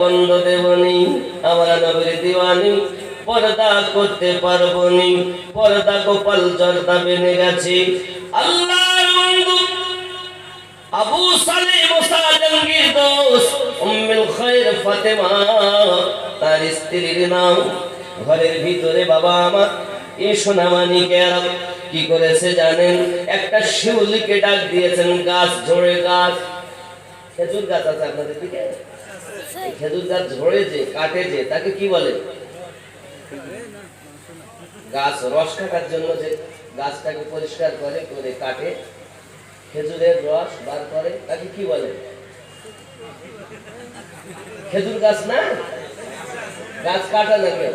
বন্ধ দেবনি আমরা নবীর দিওয়ানি, পর্দা করতে পারব নি পর্দা গোপাল জর্দা বেনে গেছে। আল্লাহর বন্ধু আবু সালে মুসা জঙ্গির দোষ, উম্মুল খায়র ফাতেমা, তার স্ত্রীর নাম। ঘরের ভিতরে বাবা আমার এই সোনামানিকের কি করেছে জানেন? একটা শিউলিকে ডাক দিয়েছেন, গাছ ঝরে গাছ। খেজুর গাছ আছে আপনাদের এই খেজুর গাছ ঝরে যে কাটে যে তাকে কি বলে? গাছ রস কাটার জন্য যে গাছটাকে পরিষ্কার করে করে কাটে, খেজুরের রস বার করে, তাকে কি বলে? খেজুর গাছ না? গাছ কাটা না কেউ?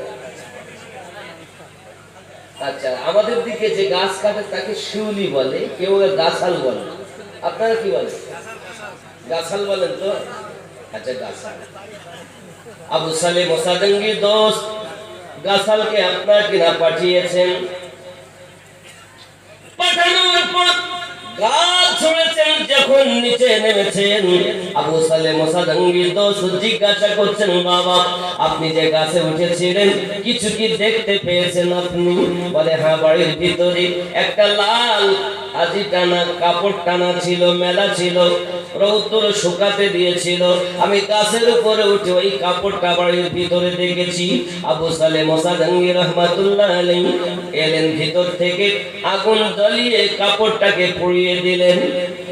আচ্ছা আমাদের দিকে যে গাছ কাটে, তাকে শিউলি বলে, কেউ গাছাল বলে। আপনারা কি বলেন? গাছাল বলেন তো? আচ্ছা গাছাল আবু সালে মোসাদঙ্গি দোস্ত গাছালকে আপনার কিনা পাঠিয়েছেন পাঠানোর পর গাছ ছড়েছেন, যখন নিচে নেমেছেন। আবু সালে মোসাদঙ্গির দোষ জিজ্ঞাসা করছেন, বাবা, আপনি যে গাছে উঠেছিলেন, কিছু কি দেখতে পেয়েছেন আপনি? বলে হ্যাঁ বাড়ির ভিতরে একটা লাল আজি টানা, কাপড় টানা ছিল, মেলা ছিল, রৌদ্র শুকাতে দিয়েছিল। আমি গাছের উপরে উঠে ওই কাপড়টা বাড়ির ভিতরে দেখেছি। আবু সালে মোসাদঙ্গি রহমাতুল্লাহ আলী এলেন ভিতর থেকে, আগুন জ্বলিয়ে কাপড়টাকে পুড়িয়ে দিলেন।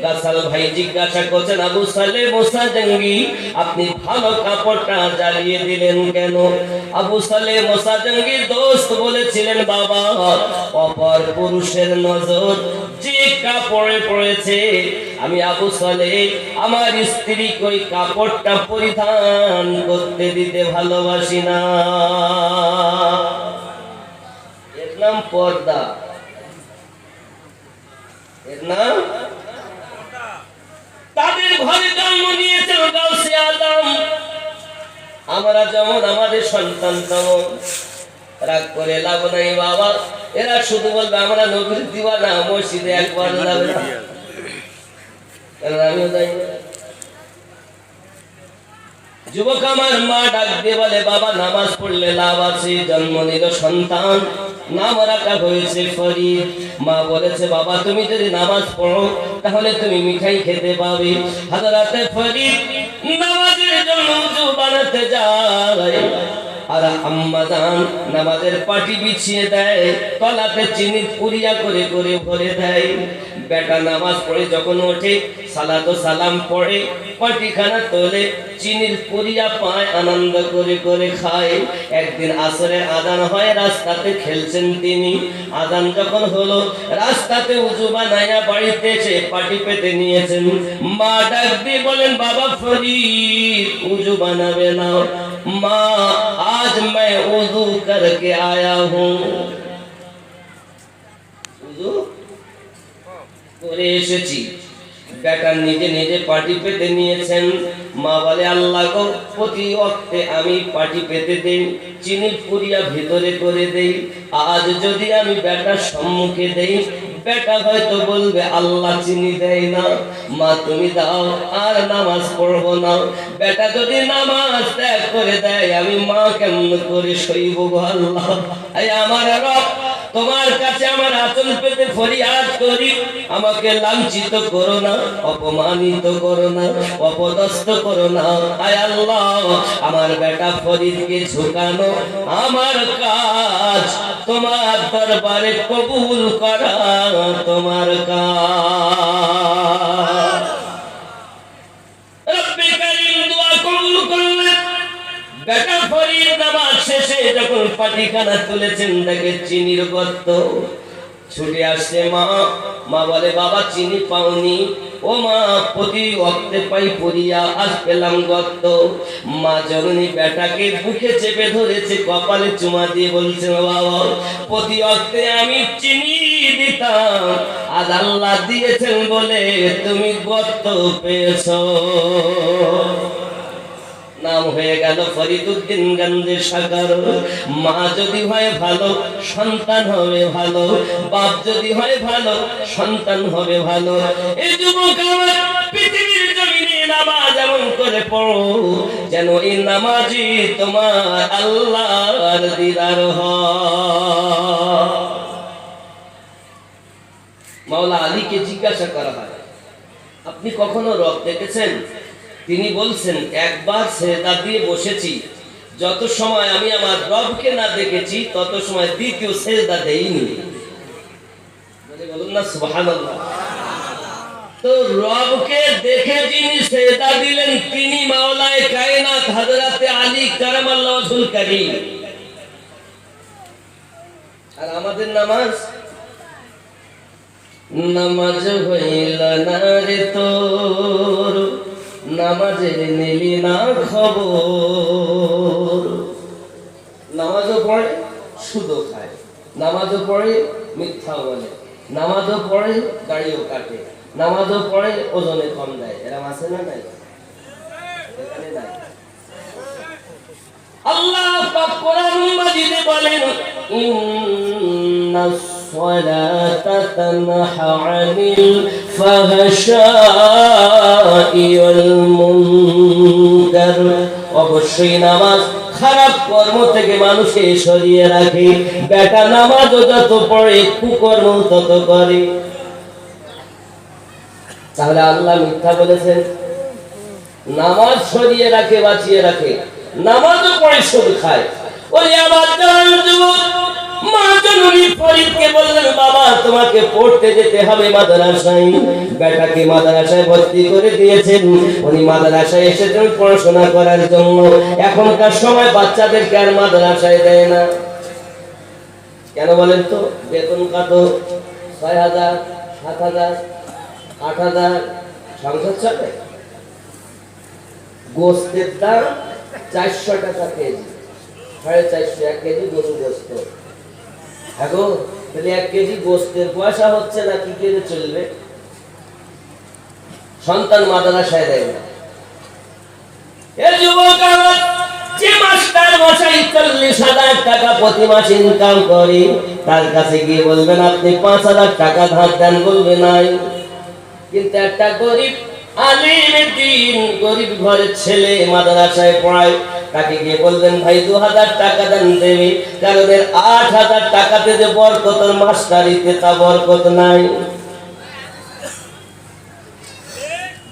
গাছাল ভাই জিজ্ঞাসা করছেন, আবু সালে মোসাদঙ্গি আপনি ভালো কাপড়টা জ্বালিয়ে দিলেন কেন? আবু সালে মোসাদঙ্গি দোস্ত বলেছিলেন, বাবা, অপর পুরুষের নজর যে কাপড়ে পড়েছে, আমি আবু সালে আমার স্ত্রী ওই কাপড়টা পরিধান করতে দিতে ভালোবাসি না। এর নাম পর্দা। এর নাম? তাদের ঘরে জন্ম নিয়েছিল গাউসে আদম। আমরা যেমন আমাদের সন্তান তেমন। রাগ করে লাভ নাই বাবা। এরা শুধু বলবে আমরা নবীর দিওয়ানা মসজিদে একবার যাবে না। আমিও যাই না। যুবক আমার মা ডাক দিয়ে বলে বাবা নামাজ পড়লে লাভ আছে জন্ম নিল সন্তান। নাম রাখা হয়েছে ফরিদ। মা বলেছে, বাবা, তুমি যদি নামাজ পড়ো, তাহলে তুমি মিঠাই খেতে পাবে। হাজারাতে ফরিদ নামাজের জন্য বানাতে যায় আর আম্মা জান নামাজের পাটি বিছিয়ে দেয়, তলাতে চিনি পুরিয়া করে করে ভরে দেয়। বেটা নামাজ পড়ে যখন ওঠে সালাতো সালাম পড়ে পাটিখানা তোলে চিনির পুরিয়া পায় আনন্দ করে করে খায় একদিন আসরের আদান হয় রাস্তাতে খেলছেন তিনি আদান যখন হলো রাস্তাতে উজু বানাইয়া বাড়িতে এসে পাটি পেতে নিয়েছেন মা ডাক দিয়ে বলেন বাবা ফরিদ উজু বানাবে না মা आज मैं उजू करके आया हूँ করে এসেছি। বেটা নিজে নিজে পাটি পেতে নিয়েছেন। মা বলে, আল্লাহ প্রতি অক্তে আমি পাটি পেতে দেই, চিনি পুরিয়া ভিতরে করে দেই। আজ যদি আমি বেটার সম্মুখে দেই, বেটা হয়তো বলবে, আল্লাহ চিনি দেয় না। মা, তুমি দাও, আর নামাজ পড়ব না। বেটা যদি নামাজ ত্যাগ করে দেয়, আমি মা কেমন করে সইব গো আল্লাহ? আমার রব। তোমার কাছে আমার আচল পেতে ফরিয়াদ করি। আমাকে লাঞ্ছিত করো না, অপমানিত করো না, অপদস্থ করো না। আয় আল্লাহ, আমার বেটা ফরিদকে ঝুঁকানো আমার কাজ। তোমার দরবারে কবুল করা তোমার কাজ রব্বে কারীম দোয়া কবুল করলেন বেটা ফরিদ নামাজ শেষে যখন পাটিখানা তুলেছেন তাকে চিনির গর্ত। ছুটে আসছে মা। মা বলে, বাবা, চিনি পাওনি। ও মা, প্রতি অক্তে পাই পড়িয়া আজ পেলাম গর্ত। মা জননী বেটাকে বুকে চেপে ধরেছে, কপালে চুমা দিয়ে বলছে বাবা, প্রতি অক্তে আমি চিনি দিতাম। আজ আল্লাহ দিয়েছেন বলে তুমি গর্ত পেয়েছ। নাম হয়ে গেল ফরিদুদ্দিন গঞ্জের সাগর। মা যদি হয় ভালো, সন্তান হবে ভালো। বাপ যদি হয় ভালো, সন্তান হবে ভালো। এই যুবক আমার পৃথিবীর জমিনে নামাজ এমন করে পড়ো, যেন এই নামাজি তোমার আল্লাহর দিদার হয়। মাওলা আলীকে জিজ্ঞাসা করা হয়, আপনি কখনো রব দেখেছেন? তিনি বলছেন, একবার সেদা দিয়ে বসেছি। যত সময় আমি আমার রবকে না দেখেছি, তত সময় দ্বিতীয় সেজদা দেইনি। বলে বলুন না, সুবহানাল্লাহ। তো রবকে দেখে যিনি সেজদা দিলেন, তিনি মাওলায় কায়নাত হযরতে আলী কারামাল্লাহু ওয়াজহুল কারীম। আর আমাদের নামাজ? নামাজ হইল না রে তোর। নামাজের নিলি না খবর। নামাজও পড়ে, সুদও খায়। নামাজও পড়ে মিথ্যা বলে। নামাজও পড়ে, গাড়িও কাটে। নামাজও পড়ে, ওজনে কম দেয়। এরম আছে না নাই? নাই। আল্লাহ পাক কোরআন মাজিদে বলেন ইন্নাস তানহা আনিল ফাহশাই ওয়াল মুনকার অবশ্যই নামাজ খারাপ কর্ম থেকে মানুষকে সরিয়ে রাখে। বেটা নামাজও যত পড়ে কুকর্ম তত করে। তাহলে আল্লাহ মিথ্যা বলেছেন? নামাজ সরিয়ে রাখে, বাঁচিয়ে রাখে। নামাজও পড়ে সুদ খায়। ওই আমার পড়াশোনা করার জন্য। এখনকার সময় বাচ্চাদেরকে আর মাদ্রাসায় দেয় না। কেন বলেন তো? বেতন কত? ছয় হাজার, সাত হাজার, আট হাজার? সংসার চলে? গোস্তের দাম চারশো টাকা কেজি। সাড়ে চারশো এক কেজি গরু গোস্ত। এখন তাহলে এক কেজি গোস্তের পয়সা হচ্ছে না, কি করে চলবে? সন্তান মাদ্রাসায় দেয় না। প্রতি মাস ইনকাম করে, তার কাছে গিয়ে বলবেন, আপনি পাঁচ হাজার টাকা ধার দেন, বলবে নাই। কিন্তু একটা গরিব আলিম দিন, গরিব ঘরের ছেলে মাদ্রাসায় পড়ায়। তাকে গিয়ে বলবেন, ভাই দু হাজার টাকা দেন দেবে। কারণ আট হাজার টাকাতে যে বরকত মাস্টারিতে তা বরকত নাই।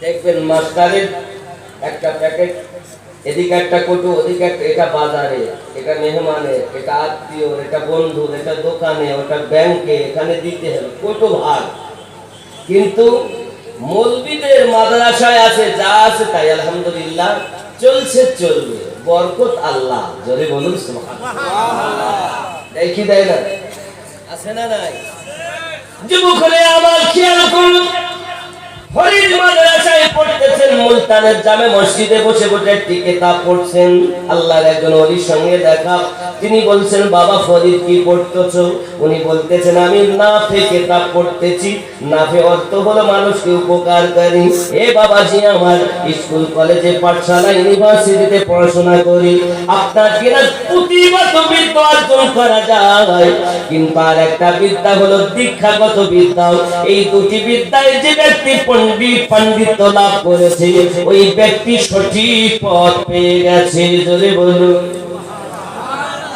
দেখবেন মাস্টারের একটা প্যাকেট, এদিকে একটা কটু, ওদিকে একটা, এটা বাজারে, এটা মেহমানের এটা আত্মীয়, এটা বন্ধু, এটা দোকানে, ওটা ব্যাংকে, এখানে দিতে হবে। কত ভাগ। কিন্তু মৌলবীদের মাদ্রাসায় আছে, যা আছে তাই, আলহামদুলিল্লাহ। চলছে, চলবে। বরকত আল্লাহ। যদি বলুন দেখি, দেয় না। আছে না নাই? মুলতানের জামে মসজিদে বসে বসে একটি কিতাব পড়ছেন। আল্লাহর একজন ওলির সঙ্গে দেখা। তিনি বলছেন, বাবা ফরিদ কি পড়তেছো? উনি বলতেছেন, আমি নাফে কিতাব পড়তেছি। নাফে অর্থ হলো মানুষকে উপকার করি এ বাবাজি আমার স্কুল, কলেজে পাঠশালা ইউনিভার্সিটিতে পড়াশোনা করি। আপনার কিনা পুঁথিগত বিদ্যা অর্জন করা যায়। কিন্তু আর একটা বিদ্যা হলো দীক্ষাগত বিদ্যা। এই দুটি বিদ্যায় যে ব্যক্তি পণ্ডিত, পাণ্ডিত্য লাভ করেছে, ওই ব্যক্তি সঠিক পথ পেয়ে গেছে। জোরে বলুন।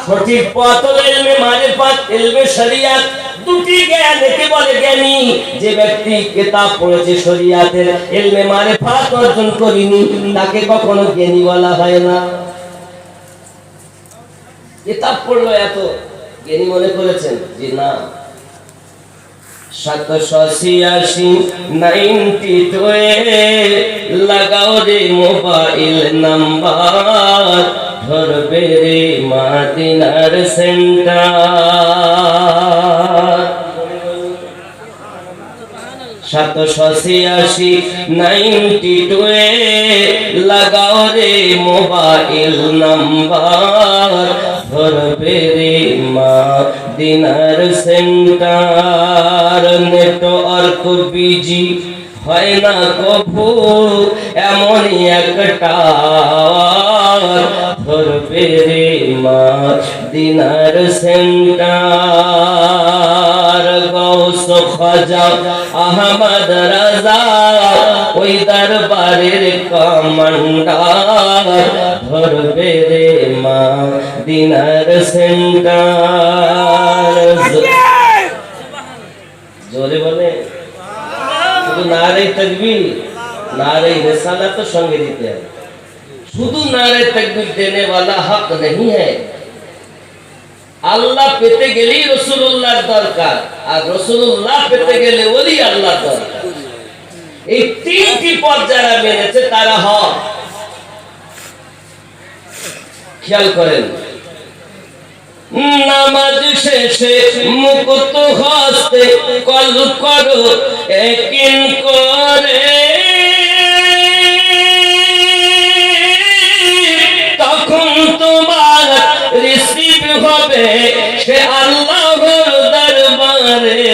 সঠিক পথ হলো এলমে মারিফাত এলমে শরিয়াত। জ্ঞান যে না। লাগাও রে মোবাইল নাম্বার। ধরবে রে মাদিনার সেন্টার। সাতশো ছিয়াশি, নাইনটি টুয়ে লাগাও রে মোবাইল নাম্বার। ধরবে রে মা দিনার সেন্টার। নেটওয়ার্ক বিজি হয় না কভু, এমনই একটা ধরবে রে মা দিনার সেন্টার। গৌস খাজা আহমদ রাজা, ওই দরবারের কমান্ডার। ধরবে রে মা দিনার সেন্টার জোরে বলে শুধু নারে তকবীর নারে রিসালা তো সঙ্গে দিতে হবে শুধু নারে তকবীর দেনে वाला হক नहीं है আল্লাহ পেতে গেলেই রসুল্লাহর দরকার আর রসুল্লাহ পেতে গেলে ওলি আল্লাহ দরকার এই তিনটি পদ যারা মেনেছে তারা হক খেয়াল করেন নামাজ শেষে মুকুত হস্তে কল করো, একিন করে। তখন তোমার রিসিভ হবে সে আল্লাহর দরবারে।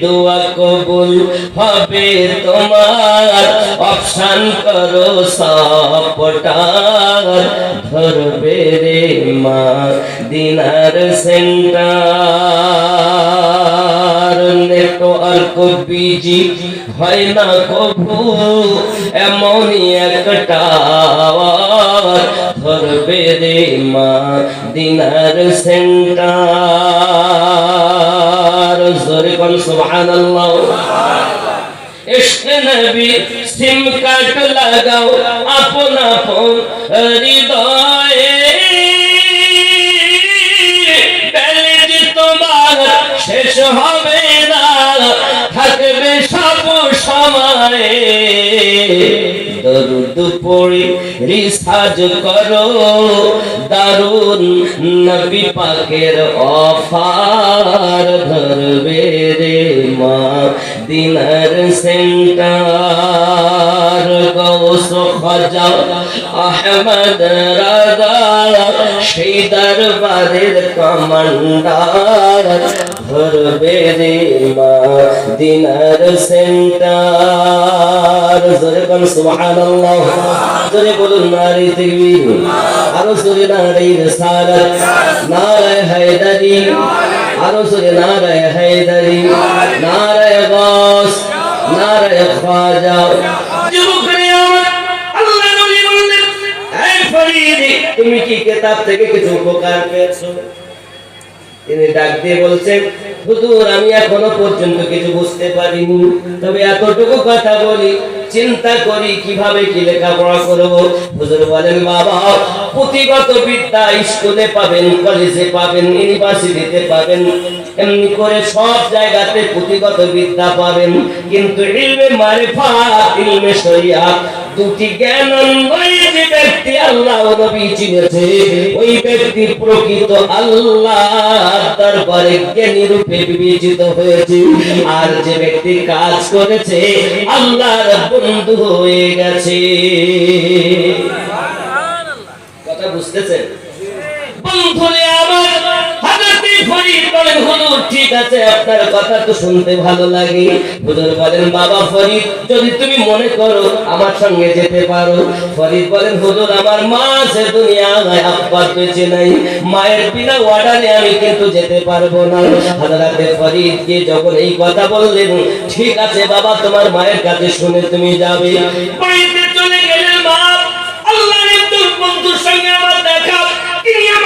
দোয়া কবুল হবে তোমার, অপশান করো সাপটার ধরবে রে মা দিনার সেন্টার। নেটওয়ার্ক বিজি হয় না কবু এমনই একটা ধরবে রে মা দিনার সেন্টার। জোরে কোন সুবহানাল্লাহ। ইশক নবী সিম কাট লাগাও, আপন আপন দরুদ পড়ি রিসাজ করো। দারুণ নবী পাকের অফার ধরবে রে মা দিনার সেন্টার। গৌস খাজা আহমদ রাজা, সেই দরবারের কমান্ডার। ধরবে রে মা দিনার সেন্টার জোরে কোন সুবহানাল্লাহ জোরে বলুন নারী তাকবীর আরও জোরে নারী রিসালাত নারায় হায়দারি আরও জোরে নারায় হায়দারি নারায় গাস নারায় খাজা তুমি কি কিতাব থেকে কিছু উপকার পেয়েছ? তিনি ডাক দিয়ে বলছেন, হুজুর, আমি এখনও পর্যন্ত কিছু বুঝতে পারিনি। তবে এতটুকু কথা বলি, চিন্তা করি কীভাবে কি লেখাপড়া করব। হুজুর বলেন, বাবা, পুঁথিগত বিদ্যা স্কুলে পাবেন, কলেজে পাবেন, ইউনিভার্সিটিতে পাবেন। এমনি করে সব জায়গাতে পুঁথিগত বিদ্যা পাবেন। কিন্তু ইলমে মারিফাত, ইলমে শরিয়াত দুটি জ্ঞান যে ব্যক্তি আল্লাহ নবী চিনেছে। ওই ব্যক্তি প্রকৃত আল্লাহ দরবারে জ্ঞানী রূপে বিবেচিত হয়েছে। আর যে ব্যক্তি কাজ করেছে আল্লাহর বন্ধু হয়ে গেছে। কথা বুঝতেছেন? বন্ধুরে ঠিক আছে, আপনার কথা তো শুনতে ভালো লাগে। হুজুর বলেন, বাবা ফরিদ, যদি তুমি মনে করো আমার সঙ্গে যেতে পারো। ফরিদ বলেন, হুজুর, আমার মা সে দুনিয়ায়, আব্বা বেঁচে নাই। মায়ের বিনা অর্ডারে আমি কিন্তু যেতে পারব না। হাজরাতে ফরিদ কে যখন এই কথা বললেন, ঠিক আছে বাবা, তোমার মায়ের কাছে শুনে তুমি যাবে। চলে গেলেন মা। দেখা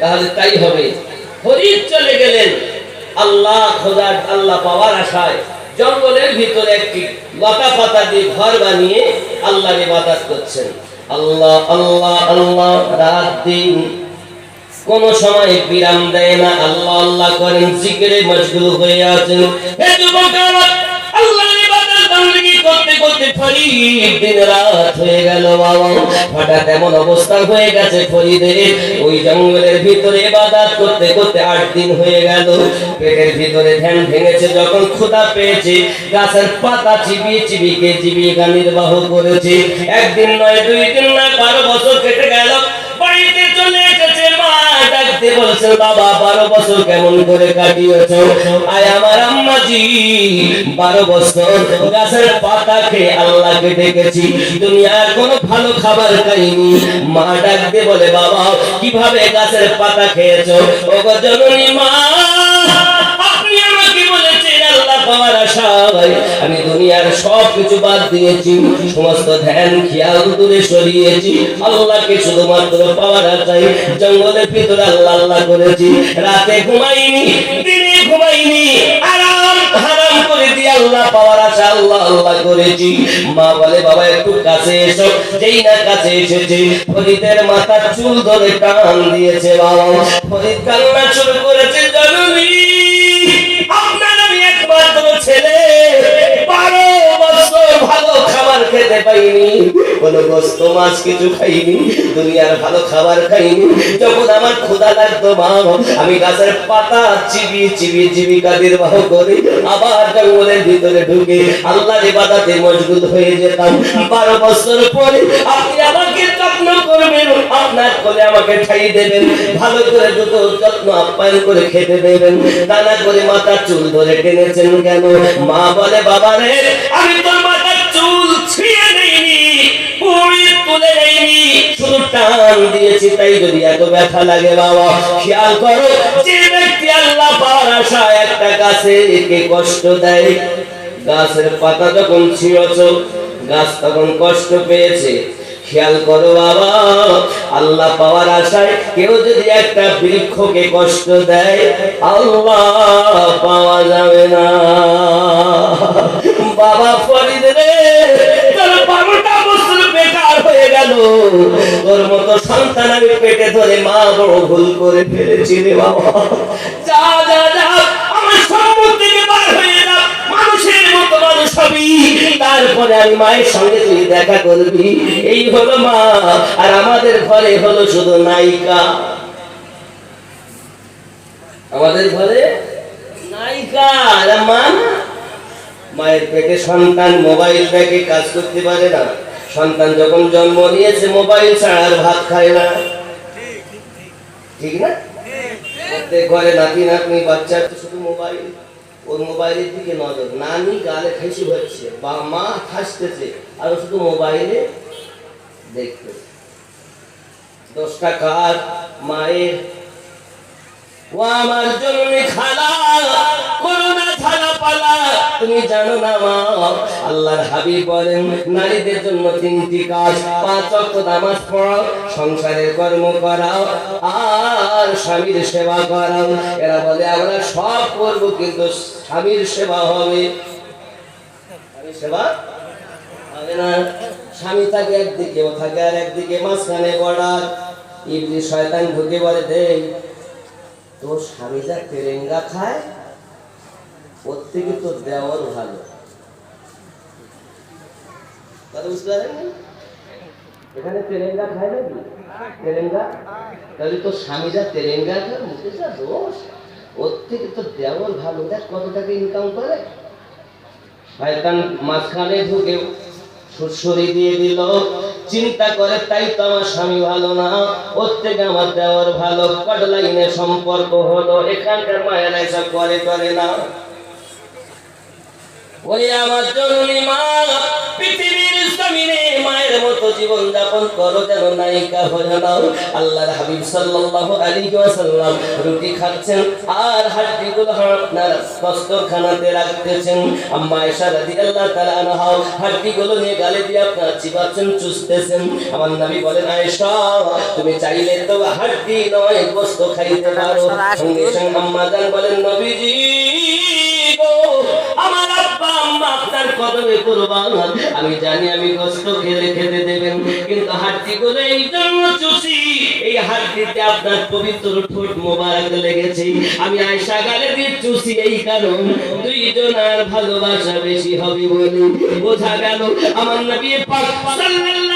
তাহলে তাই হবে। ফরিদ চলে গেলেন। আল্লাহ, খোদার আল্লাহ পাওয়ার আশায় জঙ্গলের ভিতরে একটি লতা পাতা দিয়ে ঘর বানিয়ে আল্লাহর ইবাদত করছেন। আল্লাহ আল্লাহ আল্লাহ, রাত দিন কোন সময় বিরাম দেয় না। আল্লাহ আল্লাহ করেন, জিকিরে মশগুল হয়ে আছেন। করতে করতে ফরিদ, দিন রাত হয়ে গেল বাবা। হঠাৎ এমন অবস্থা হয়ে গেছে ফরিদের। ওই জঙ্গলের ভিতরে বাদাত করতে করতে আট দিন হয়ে গেল। পেটের ভিতরে ধ্যান ভেঙেছে, যখন ক্ষুধা পেয়েছে, গাছের পাতা চিবিয়ে চিবিয়ে জীবিকা নির্বাহ করেছে। একদিন নয়, দুই দিন নয়, বারো বছর কেটে গেল। বাড়িতে চলে ডাকতে বলছে, বাবা, বারো বছর কেমন করে কাটিয়েছ? আয় আমার আম্মাজি, বারো বছর গাছের পাতা খেয়ে আল্লাহকে ডেকেছি, দুনিয়ার কোনো ভালো খাবার খাইনি। মা ডাকতে বলে, বাবা, কীভাবে গাছের পাতা খেয়েছ? ও জননী মা আপনি আমাকে বলেছেন আল্লাহ পাওয়ার আশায় আমি দুনিয়ার সব কিছু বাদ দিয়েছি, সমস্ত ধ্যান, খেয়াল দূরে সরিয়েছি। আল্লাহকে শুধুমাত্র পাওয়ার আশায় জঙ্গলের ভিতরে আল্লাহ আল্লাহ করেছি। রাতে ঘুমাইনি, দিনে ঘুমাইনি, আরাম হারাম করে দিয়ে আল্লাহ পাওয়ার আশা আল্লাহ আল্লাহ করেছি। মা বলে, বাবা, একটু কাছে এসো। যেই না কাছে এসেছে, ফরিদের মাথার চুল ধরে টান দিয়েছে বাবা। ফরিদ কান্না শুরু করেছে জননী খাবার খেতে পাইনি। কোনো গোস্ত, মাছ কিছু খাইনি। দুনিয়ার ভালো খাবার খাইনি। যখন আমার ক্ষুধা লাগতো, মা, আমি গাছের পাতা চিবিয়ে চিবিয়ে জীবিকা নির্বাহ করে আবার জঙ্গলের ভিতরে ঢুকে আল্লাহর ইবাদতে মশগুল হয়ে যেতাম। বারো বছর পরে আপনি আমাকে যত্ন করবেন, আপনার কোলে আমাকে ঠাই দেবেন। ভালো করে দুটো যত্ন আপ্যায়ন করে খেতে দেবেন। দানা করে মাথার চুল ধরে টেনেছেন কেন? মা বলে বাবা রে আমি তোর তাই যদি এত ব্যথা লাগে বাবা। খেয়াল করো একটা গাছে কে কষ্ট দেয়। গাছের পাতা যখন ছিঁড়ছ, গাছ তখন কষ্ট পেয়েছে। খেয়াল করো বাবা, আল্লাহ পাওয়ার আশায় কেউ যদি একটা বৃক্ষকে কষ্ট দেয়, আল্লাহ পাওয়া যাবে না। বাবা ফরিদ রে, তোর বারোটা বছর বেকার হয়ে গেল। তোর মতো সন্তান আমি পেটে ধরে মা বড় ভুল করে ফেলেছি রে বাবা। যা যা যা, আমার সম্মুখ থেকে বার হয়ে যা, মানুষের তারপরে আমি মায়ের সঙ্গে তুই দেখা করবি। এই হলো মা, আর আমাদের ঘরে হলো শুধু নায়িকা। আমাদের ঘরে নায়িকা মা মায়ের পেটে সন্তান, মোবাইল দেখে কাজ করতে পারে না। সন্তান যখন জন্ম নিয়েছে, মোবাইল ছাড়া আর ভাত খায় না। ঠিক না? ঘরে নাতি নাতনি বাচ্চার তো শুধু মোবাইল। ওর মোবাইলের দিকে নজর। নানি গালে খাইছি হচ্ছে। বা মা হাসতেছে, আর শুধু মোবাইলে দেখতেছে দশটা কার মায়ের ও আমার জন্য খালা তুমি জানো না মা, আল্লাহর হাবিব বলেন, নারীদের জন্য তিনটি কাজ। পাঁচ ওয়াক্ত নামাজ পড়াও, সংসারের কর্ম করাও, আর স্বামীর সেবা করাও। এরা বলে, আমরা সব করব, কিন্তু স্বামীর সেবা হবে। সেবা হবে না। স্বামী থাকে একদিকে, ও থাকে আর একদিকে, মাঝখানে বর্ডার। ইবলি শয়তান ঢুকে বলে দেই তোর স্বামী যা তেরেঙ্গা খায় ওর থেকে তোর দেওয়ার ভালো এখানে তেরেঙ্গা খায় নাকি? তেরেঙ্গা তাহলে তোর তেরেঙ্গা খায় দোষ? ওর থেকে তোর দেওয়ার ভালো। দেখ কত টাকা ইনকাম করে। শয়তান মাঝখানে ঢুকে সুরসুরি দিয়ে দিল। চিন্তা করে, তাই তো আমার স্বামী ভালো না। ওর থেকে আমার দেওয়ার ভালো। কট লাইনে সম্পর্ক হলো। এখানকার মায়েরা এসব করে করে না। ওই আমার জননী মা পৃথিবীর জমিনে মায়ের মতো জীবন যাপন করো যেন নায়িকা হয়ে নাও। আল্লাহর হাবিব সাল্লাল্লাহু আলাইহি ওয়াসাল্লাম রুটি খাচ্ছেন আর হাড্ডিগুলো আপনার দস্তরখানাতে রাখতেছেন। আম্মা আয়েশা রাদিয়াল্লাহু তাআলা আনহা হাড্ডিগুলো নিয়ে গালে দিয়ে আপনার চিবাচ্ছেন চুষতেছেন। আমার নবী বলেন আয়েশা তুমি চাইলে তো হাড্ডি নয় গোশত খাইতে পারো। সঙ্গে সঙ্গে আম্মা জান বলেন নবীজি আমার আব্বা, আম্মা আপনার কদমে আমি জানি আমি কষ্ট খেলে খেতে দেবেন, কিন্তু গুলো এই জন্য চুষি। এই আপনার পবিত্র ঠোঁট মোবারক লেগেছে। আমি আয়সা গালে দিয়ে চুষি এই কারণ। ভালোবাসা বেশি হবে বলে বোঝা গেল। আমার নবী পাক সাল্লাল্লাহু